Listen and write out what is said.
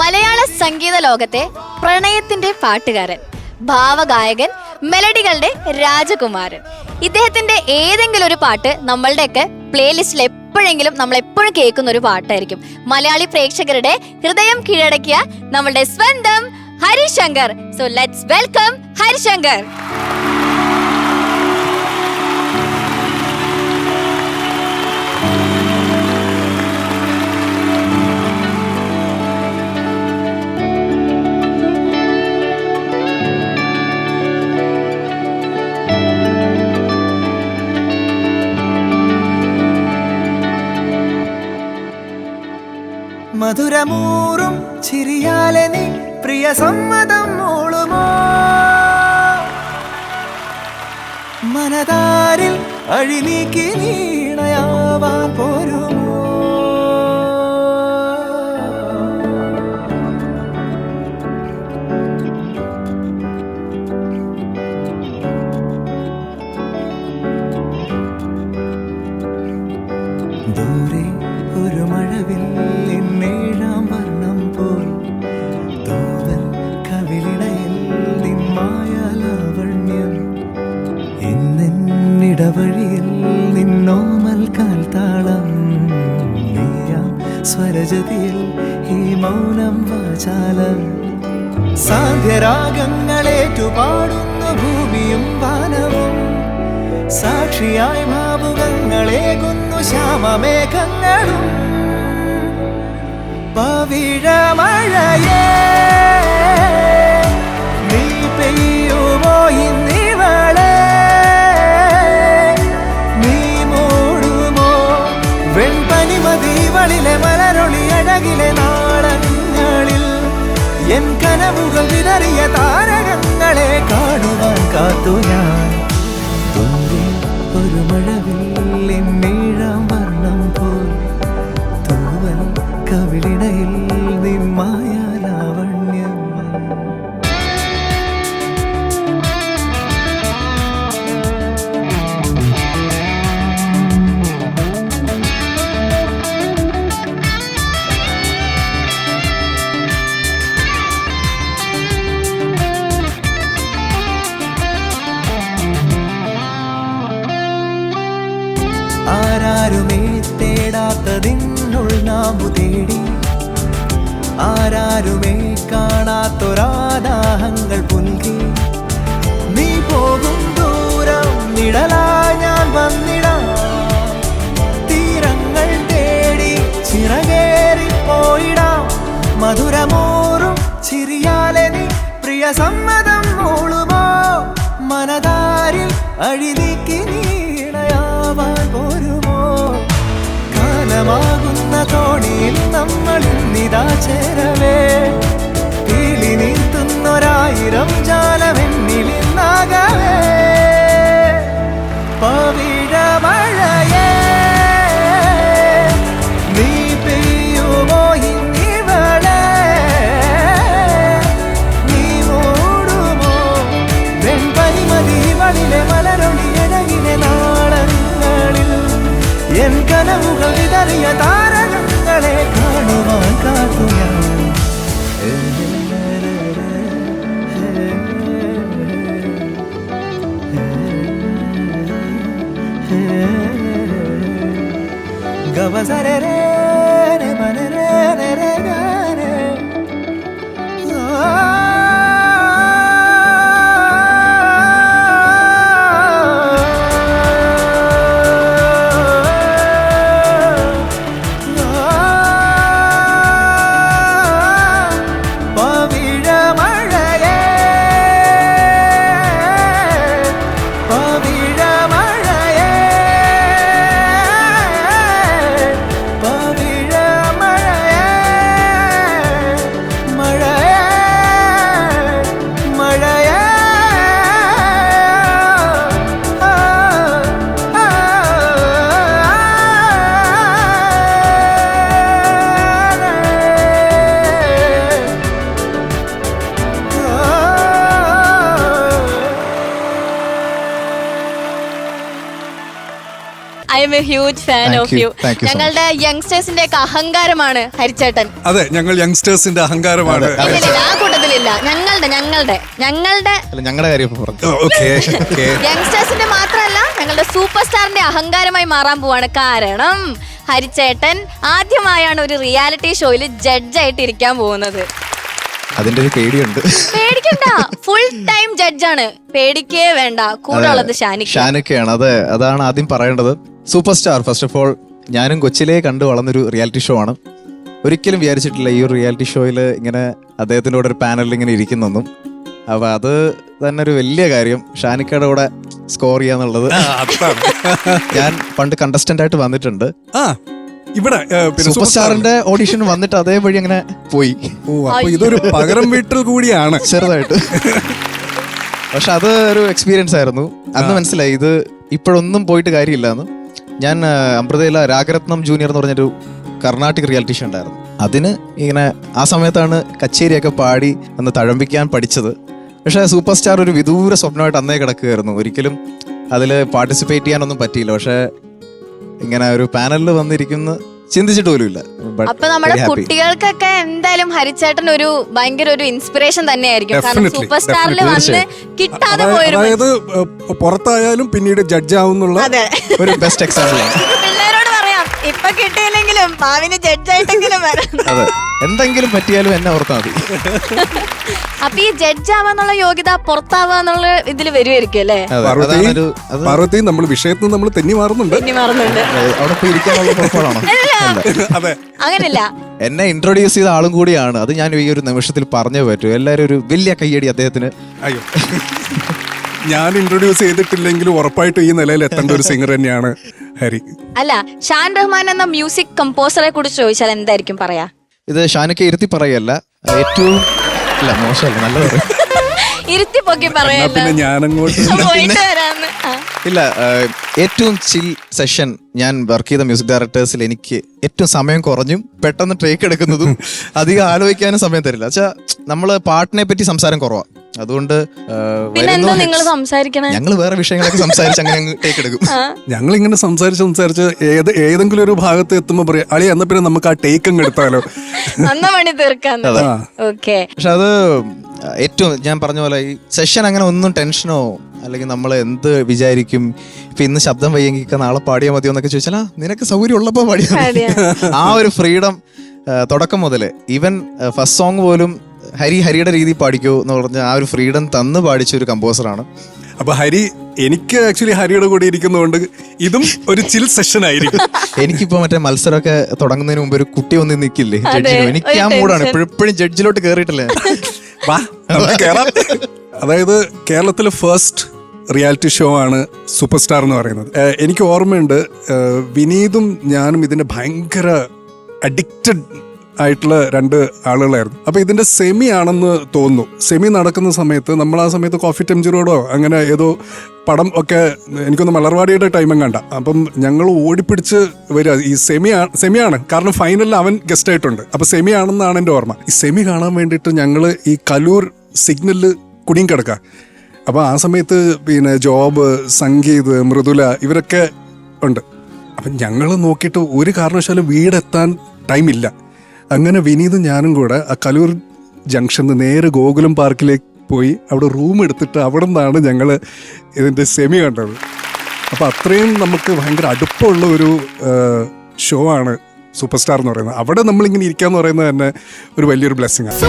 മലയാള സംഗീത ലോകത്തെ പ്രണയത്തിന്റെ പാട്ടുകാരൻ ഭാവഗായകൻ മെലഡികളുടെ രാജകുമാരൻ. ഇദ്ദേഹത്തിന്റെ ഏതെങ്കിലും ഒരു പാട്ട് നമ്മളുടെയൊക്കെ പ്ലേലിസ്റ്റിൽ എപ്പോഴെങ്കിലും നമ്മൾ എപ്പോഴും കേൾക്കുന്ന ഒരു പാട്ടായിരിക്കും. മലയാളി പ്രേക്ഷകരുടെ ഹൃദയം കീഴടക്കിയ നമ്മളുടെ സ്വന്തം Harishankar. So let's welcome Harishankar. മധുരമൂറും ചിരിയാലെ നീ പ്രിയ സമ്മതം മൂളുമോ? മനതാരിൽ അഴിനീക്കി നീണയാവാൻ പോരുമോ? ദൂരെ ഒരു മഴവിൽ എന്നേഴാം വർണം പോൽ. തൂവൽ കവിളിടയിൽ നിന്മായ ലാവണ്യം ഇന്നിടവഴിയിൽ നിന്നോമൽ കാൽത്താളം. നീയാം സ്വരജതിയിൽ ഈ മൗനം വാചാലം. സാന്ധ്യരാഗങ്ങളേറ്റുപാടുന്നു ഭൂമിയും വാനവും. സാക്ഷിയായി ഭാവുകങ്ങളേകുന്നു ശ്യാമമേഘങ്ങളും പവിഴമഴയേ നീ നീ നാളങ്ങളിൽ എൻ കനവുകൾ വിതറിയ താരകങ്ങളെ കാണുവാൻ കാത്തു ഞാൻ. ആരാരുമേ തേടാത്തതിനുൾ നാമു തേടി. ആരാരുമേ കാണാത്തൊരാദാഹങ്ങൾ പുൽകി നീ പോകും കാലമാകുന്ന തോണിയിൽ നമ്മൾ ഇന്നിതാ ചേരവേ I am a huge fan Thank of you. You Thank you so ഞങ്ങളുടെ യങ്സ്റ്റേഴ്സിന്റെ ഒക്കെ അഹങ്കാരമാണ് ഹരിച്ചേട്ടൻ. അതെ ഞങ്ങൾ യങ്സ്റ്റേഴ്സിന്റെ അഹങ്കാരമാണ്. ഇല്ല, ഇല്ല, ആ കൂട്ടത്തിലില്ല. ഞങ്ങളുടെ ഞങ്ങളുടെ ഞങ്ങളുടെ. അല്ല ഞങ്ങളുടെ കാര്യം ഇപ്പൊ പറഞ്ഞു ഓക്കെ. ഓക്കെ. യങ്സ്റ്റേഴ്സിന്റെ മാത്രമല്ല ഞങ്ങളുടെ സൂപ്പർ സ്റ്റാറിന്റെ അഹങ്കാരമായി മാറാൻ പോവാണ്. കാരണം ഹരിച്ചേട്ടൻ ആദ്യമായാണ് ഒരു റിയാലിറ്റി ഷോയിൽ ജഡ്ജായിട്ട് ഇരിക്കാൻ പോകുന്നത്. അതിന്റെ ഒരു പേടിയുണ്ട്. പേടിക്കണ്ട. ഫുൾ ടൈം ജഡ്ജാണ് പേടിക്കേ വേണ്ട. കൂടെ ഉള്ളത് ഷാനിക്ക്. ഷാനൊക്കെയാണ്. അതെ അതാണ് ആദ്യം പറയേണ്ടത്. Super star first of all ഞാനും കൊച്ചിലേ കണ്ടു വളർന്നൊരു റിയാലിറ്റി ഷോ ആണ്. ഒരിക്കലും വിചാരിച്ചിട്ടില്ല ഈ ഒരു റിയാലിറ്റി ഷോയിൽ ഇങ്ങനെ അദ്ദേഹത്തിന്റെ കൂടെ ഒരു പാനലിൽ ഇങ്ങനെ ഇരിക്കുന്നൊന്നും. അപ്പൊ അത് തന്നെ ഒരു വലിയ കാര്യം. ഷാനിക്കയുടെ കൂടെ സ്കോർ ചെയ്യാന്നുള്ളത്. അതാണ്. ഞാൻ പണ്ട് കണ്ടസ്റ്റന്റ് ആയിട്ട് വന്നിട്ടുണ്ട്. ആ. ഇവിടെ സൂപ്പർ സ്റ്റാറിന്റെ ഓഡിഷൻ വന്നിട്ട് അതേ വഴി അങ്ങനെ പോയി. ഓ അപ്പൊ ഇതൊരു പകരം വീട്ടിൽ കൂടിയാണ്. ചെറുതായിട്ട്. പക്ഷെ അത് ഒരു എക്സ്പീരിയൻസ് ആയിരുന്നു. അന്ന് മനസ്സിലായി ഇത് ഇപ്പോഴൊന്നും പോയിട്ട് കാര്യമില്ല എന്ന്. ഞാൻ അമൃതയില രാഗരത്നം ജൂനിയർ എന്ന് പറഞ്ഞൊരു കർണാട്ടിക് റിയാലിറ്റി ഷോ ഉണ്ടായിരുന്നു. അതിന് ഇങ്ങനെ ആ സമയത്താണ് കച്ചേരിയൊക്കെ പാടി അന്ന് തഴമ്പിക്കാൻ പഠിച്ചത്. പക്ഷെ സൂപ്പർ സ്റ്റാർ ഒരു വിദൂര സ്വപ്നമായിട്ട് അന്നേ കിടക്കുകയായിരുന്നു. ഒരിക്കലും അതിൽ പാർട്ടിസിപ്പേറ്റ് ചെയ്യാനൊന്നും പറ്റിയില്ല. പക്ഷെ ഇങ്ങനെ ഒരു പാനലിൽ വന്നിരിക്കുന്നു. ചിന്തിച്ചിട്ട് പോലുമില്ല ഇല്ല. അപ്പൊ നമ്മുടെ കുട്ടികൾക്കൊക്കെ എന്തായാലും ഹരിച്ചേട്ടൻ ഒരു ഭയങ്കര ഒരു ഇൻസ്പിറേഷൻ തന്നെയായിരിക്കും. കാരണം സൂപ്പർ സ്റ്റാറിൽ വന്ന് കിട്ടാതെ അതായത് പുറത്തായാലും പിന്നീട് ജഡ്ജ് ആവുന്നുള്ള ഒരു ബെസ്റ്റ് എക്സാമ്പിൾ ആണ്. പിള്ളേരോട് പറയാം ഇപ്പൊ കിട്ടിയില്ലെങ്കിലും ഭാവിന് ജഡ്ജായിട്ടെങ്കിലും വരാം. അതെ. എന്തെങ്കിലും പറ്റിയാലും എന്നെ ഓർത്താൽ മതി. അപ്പൊ ഈ ജഡ്ജ് ആവാന്നുള്ള യോഗ്യത പുറത്താവാന്നുള്ള ഇതിൽ വരുമായിരിക്കും അല്ലേ? അതെ, പാർവതി അതാണൊരു അത് പാർവതി നമ്മൾ വിഷയത്തിൽ നമ്മൾ തെന്നി മാറുന്നുണ്ട്. ഇനി മാറുന്നുണ്ട്. അവിടെ പോയി ഇരിക്കാനുള്ള പുറപ്പാടാണോ? അല്ല. അതെ. അങ്ങനില്ല എന്നെ ഇൻട്രൊഡ്യൂസ് ചെയ്ത ആളും കൂടിയാണ്. അത് ഞാൻ ഈ ഒരു നിമിഷത്തിൽ പറഞ്ഞേ പറ്റൂ. എല്ലാവരും ഒരു വലിയ കയ്യടി അദ്ദേഹത്തിന്. അയ്യോ. ഞാൻ ഇൻട്രൊഡ്യൂസ് ചെയ്തിട്ടില്ലെങ്കിലും ഉറപ്പായിട്ട് ഈ നിലയിൽ എത്തേണ്ട ഒരു സിംഗർ തന്നെയാണ് ഹരി. അല്ല ഷാൻ റഹ്മാൻ എന്ന മ്യൂസിക് കമ്പോസറെ കുറിച്ച് ചോദിച്ചാൽ എന്തായിരിക്കും പറയാ? ഇത് ഷാനൊക്കെ ഇരുത്തി പറയല്ല. ഏറ്റവും അല്ല മോശമല്ല നല്ലത് ഇരുത്തി പൊക്കി എന്നാ പറയല്ലോ. പിന്നെ ഞാനങ്ങോട്ട് പോയിട്ട് വരാന്ന്. ആ. ഇല്ല ഏറ്റവും ചിൽ സെഷൻ ഞാൻ വർക്ക് ചെയ്ത മ്യൂസിക് ഡയറക്ടേഴ്സിൽ എനിക്ക് ഏറ്റവും സമയം കുറഞ്ഞും പെട്ടെന്ന് ട്രേക്ക് എടുക്കുന്നതും അധികം ആലോചിക്കാനും സമയം തരില്ല. വെച്ചാ നമ്മൾ പാട്ടിനെ പറ്റി സംസാരം കുറവാ. അതുകൊണ്ട് നിങ്ങൾ സംസാരിക്കണേ? ഞങ്ങൾ വേറെ വിഷയങ്ങളൊക്കെ സംസാരിച്ച് അങ്ങനെ ടേക്ക് എടുക്കും. ഞങ്ങൾ ഇങ്ങനെ സംസാരിച്ച് സംസാരിച്ച് ഏത് ഏതെങ്കിലും ഒരു ഭാഗത്ത് എത്തുമ്പോൾ പറയാം അളി എന്നാ പിന്നെ നമുക്ക് ആ ടേക്ക് അങ്ങ് എടുത്താലോ? അന്ന ഓക്കെ. പക്ഷെ അത് ഏറ്റവും ഞാൻ പറഞ്ഞ പോലെ ഈ സെഷൻ അങ്ങനെ ഒന്നും ടെൻഷനോ അല്ലെങ്കിൽ നമ്മൾ എന്ത് വിചാരിക്കും ഇപ്പൊ ഇന്ന് ശബ്ദം വയ്യെങ്കിൽ നാളെ പാടിയാൽ മതിയോ എന്നൊക്കെ ചോദിച്ചാൽ നിനക്ക് സൗകര്യം ഉള്ളപ്പോ പാടിയാ ആ ഒരു ഫ്രീഡം തുടക്കം മുതൽ ഈവൻ ഫസ്റ്റ് സോങ് പോലും ഹരി ഹരിയുടെ രീതി പാടിക്കൂ എന്ന് പറഞ്ഞ ആ ഒരു ഫ്രീഡം തന്ന് പാടിച്ച ഒരു കമ്പോസറാണ്. അപ്പൊ ഹരി എനിക്ക് ആക്ച്വലി ഹരിയുടെ കൂടെ ഇരിക്കുന്നതുകൊണ്ട് ഇതും ഒരു ചിൽ സെഷൻ ആയിരിക്കും. എനിക്കിപ്പോ മറ്റേ മത്സരമൊക്കെ തുടങ്ങുന്നതിന് മുമ്പ് ഒരു കുട്ടി ഒന്ന് നിൽക്കില്ലേ ജഡ്ജിന് എനിക്ക് ആ മൂടാണ്. ഇപ്പോഴും എപ്പോഴും ജഡ്ജിലോട്ട് കയറിയിട്ടില്ലേ വാ കേറാം. അതായത് കേരളത്തിലെ ഫസ്റ്റ് റിയാലിറ്റി ഷോ ആണ് സൂപ്പർ സ്റ്റാർ എന്ന് പറയുന്നത്. എനിക്ക് ഓർമ്മയുണ്ട് വിനീതും ഞാനും ഇതിന്റെ ഭയങ്കര അഡിക്റ്റഡ് ആയിട്ടുള്ള രണ്ട് ആളുകളായിരുന്നു. അപ്പൊ ഇതിന്റെ സെമി ആണെന്ന് തോന്നുന്നു. സെമി നടക്കുന്ന സമയത്ത് നമ്മൾ ആ സമയത്ത് കോഫി ടെംജിറോടോ അങ്ങനെ ഏതോ പടം ഒക്കെ എനിക്കൊന്ന് മലർവാടിയുടെ ടൈമും കണ്ട അപ്പം ഞങ്ങൾ ഓടിപ്പിടിച്ച് വരിക ഈ സെമി സെമിയാണ് കാരണം ഫൈനലിൽ അവൻ ഗസ്റ്റ് ആയിട്ടുണ്ട്. അപ്പൊ സെമി ആണെന്നാണ് എന്റെ ഓർമ്മ. ഈ സെമി കാണാൻ വേണ്ടിയിട്ട് ഞങ്ങൾ ഈ കലൂർ സിഗ്നലിൽ കുടുങ്ങി കിടക്കുക അപ്പോൾ ആ സമയത്ത് പിന്നെ ജോബ് സംഗീത് മൃദുല ഇവരൊക്കെ ഉണ്ട്. അപ്പം ഞങ്ങൾ നോക്കിയിട്ട് ഒരു കാരണവശാലും വീടെത്താൻ ടൈമില്ല അങ്ങനെ വിനീതും ഞാനും കൂടെ ആ കലൂർ ജംഗ്ഷനിൽ നേരെ ഗോകുലം പാർക്കിലേക്ക് പോയി. അവിടെ റൂം എടുത്തിട്ട് അവിടെ നിന്നാണ് ഞങ്ങൾ ഇതിന്റെ സെമി കണ്ടത്. അപ്പോൾ അത്രയും നമുക്ക് ഭയങ്കര അടുപ്പമുള്ള ഒരു ഷോ ആണ് സൂപ്പർ സ്റ്റാർ എന്ന് പറയുന്നത്. അവിടെ നമ്മളിങ്ങനെ ഇരിക്കുക എന്ന് പറയുന്നത് തന്നെ ഒരു വലിയൊരു ബ്ലെസ്സിങ് ആണ്.